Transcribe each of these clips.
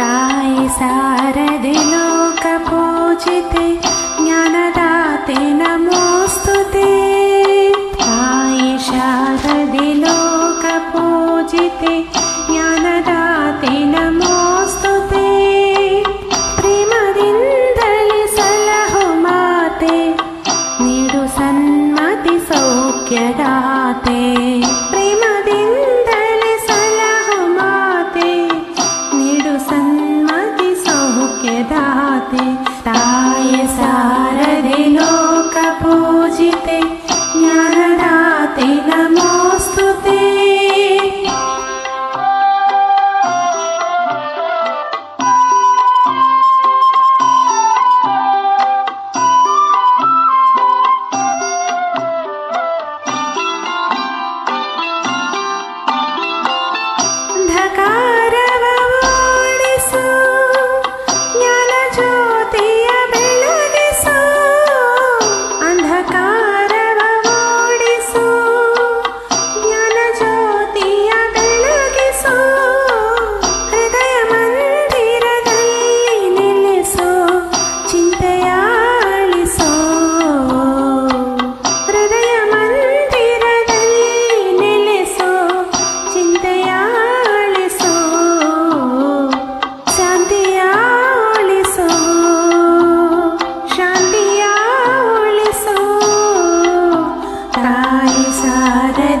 ായി സാരഥി ലോക പൂജിതേ ജ്ഞാനദാതേ നമോസ്തുതേ. ആയി ശാരദി ലോക പൂജിതേ ജ്ഞാനദാതേ നമോസ്തുതേ. പ്രിമദിന്ദലി സലഹുമാതേ നിരു സന്മതി സൗഖ്യദാതേ.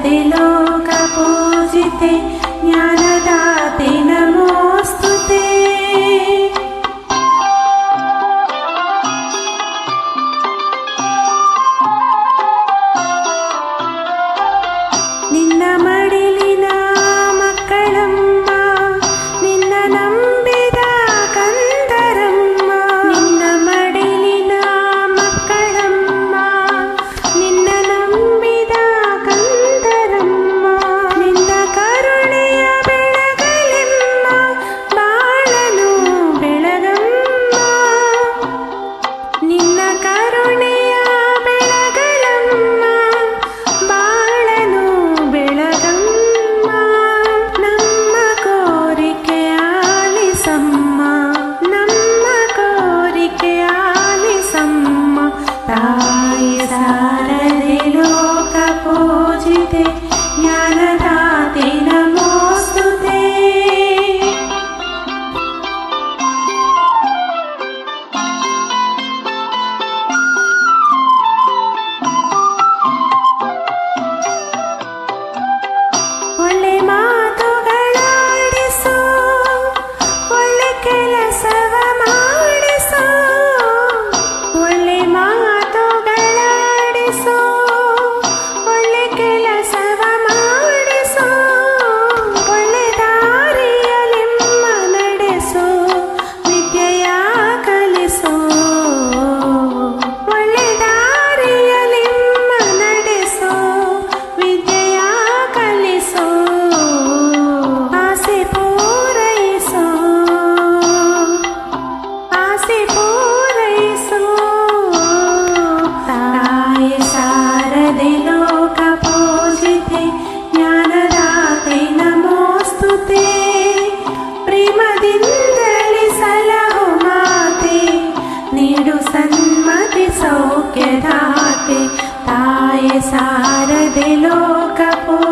দিল কাপড় জিতে ताय सारदि लोकपू